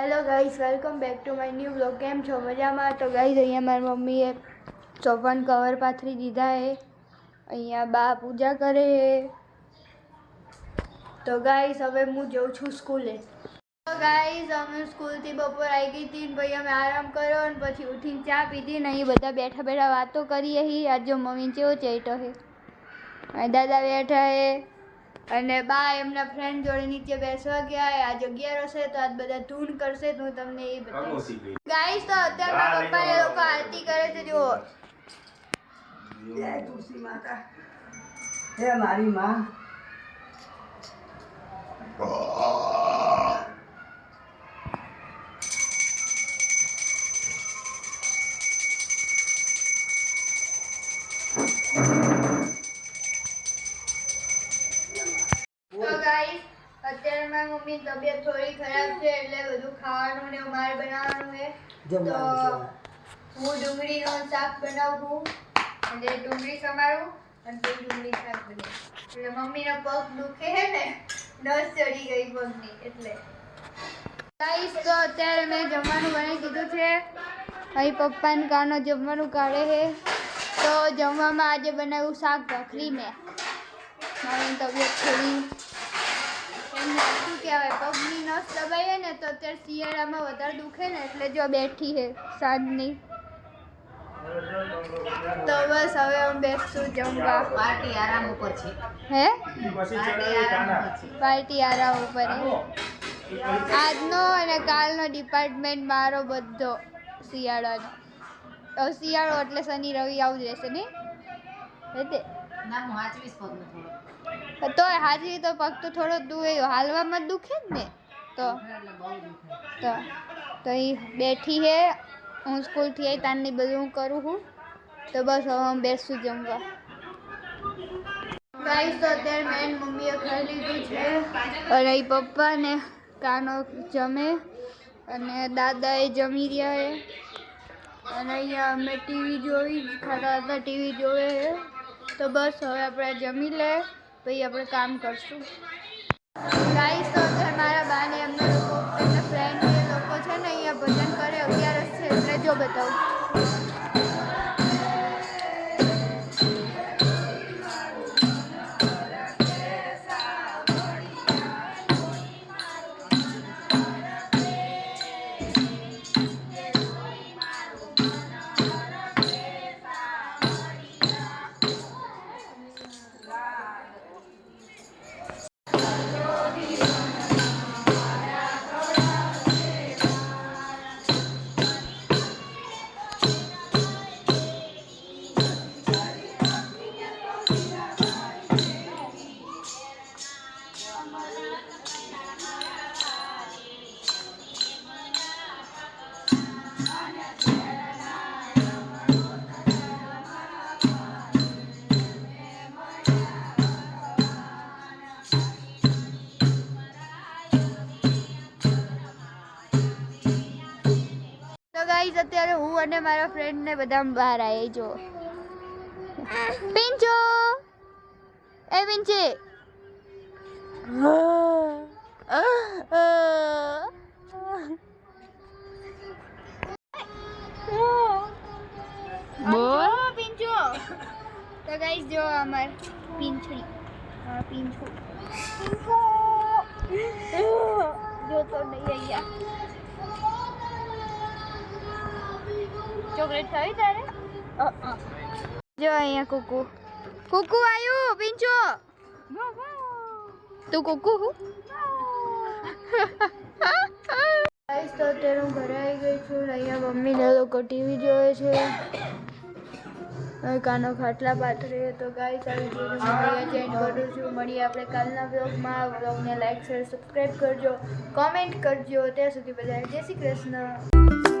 Hello guys welcome back to my new blog કેમ છો? મજામાં? તો ગાઈઝ અહીંયા મારી મમ્મીએ ચોપન કવર પાથરી દીધા હે. અહીંયા બા પૂજા કરે તો ગાઈઝ હવે હું જઉં છું સ્કૂલે. તો ગાઈઝ અમે સ્કૂલથી બપોર આવી ગઈ હતી પછી અમે આરામ કર્યો અને પછી ઉઠીને ચા પીધી ને અહીં બધા બેઠા બેઠા વાતો કરીએ હી. આજે મમ્મી કેવો ચેટો હે. દાદા બેઠા હે. અને બા એમના ફ્રેન્ડ જોડે નીચે બેસવા ગયા આ આજે અગિયાર હશે તો આજ બધા ધૂન કરશે તો હું તમને એ બતાવીશ. ગાઈસ તો અત્યારે મારા પપ્પા એ લોકો આરતી કરે છે જુઓ. જય તુલસી માતા. હે મારી માં. મારી મમ્મી તબિયત થોડી ખરાબ છે એટલે બધું ખાવાનું ને એવું મારે બનાવવાનું છે. તો હું ડુંગળીનું શાક બનાવું અને ડુંગળી સમારું અને પછી ડુંગળી શાક બનાવું એટલે મમ્મીનો પગ દુખે છે ને નસ ચડી ગઈ પગની એટલે. ગાઈસ તો અત્યારે મેં જમવાનું બનાવી દીધું છે. અહીં પપ્પાને કાનો જમવાનું કાઢે છે. તો જમવામાં આજે બનાવ્યું શાક ભાખરી મેં. મારી તબિયત થોડી પગની નસ દબાઈએ ને તો અત્યારે શિયાળામાં વધારે દુખે ને એટલે જો બેઠી હે સાંજની. તો બસ હવે હું બેસું જમવા. પાર્ટી આરામ ઉપર છે. હે? પાર્ટી આરામ ઉપર આજનો અને કાલનો ડિપાર્ટમેન્ટ મારો બધો શિયાળાનો. શિયાળો એટલે શનિ રવિ આવું જ રહેશે ને તો હાજી તો પગ તો થોડો દુવે હાલવામાં દુખે જ ને? તો તો તો એ બેઠી હે હું સ્કૂલથી આવી તારની બધું હું કરું છું તો બસ હવે હું બેસું જમવા. ગાઈસ તો અત્યારે મેં મમ્મીએ ખાઈ લીધું છે. અને એ પપ્પા ને કાનો જમે. અને દાદા એ જમી રહ્યા હે. અને અહીંયા અમે ટીવી જોઈ ખાતા હતા ટીવી જોવે તો બસ હવે આપણે જમી લે, પછી આપણે કામ કરશું. ગાઈસ તો અત્યારે મારા બાને એમના લોકો, એમના ફ્રેન્ડ લોકો છે ને અહીંયા ભજન કરે અગિયારસ છે, એટલે જો બતાવું. તો ગાઈસ અત્યારે હું અને મારા ફ્રેન્ડ ને બધા બહાર આવી જો. પિંચો એ પિંચે બોલ. પિંચો તો ગાઈસ જો અમાર પિંછડી હા પિંછું જો તો નહીં અહીંયા ચોકલેટ ખાવી તારે? જો અહીંયા કુકુ. કુકુ આવ્યું પિંચો તું કુકુ ગાઈસ તો અત્યારે હું ઘરે આવી ગઈ છું અહીંયા મમ્મીને લોકો ટીવી જોવે છે. કાનો ખાટલા પાથરે તો ગાઈસ આવી અહીંયા ચેન્જ કરું છું. મળીએ આપણે કાલના બ્લોગમાં બ્લોગને લાઈક શેર સબસ્ક્રાઈબ કરજો. કોમેન્ટ કરજો. ત્યાં સુધી બધા જય શ્રી કૃષ્ણ.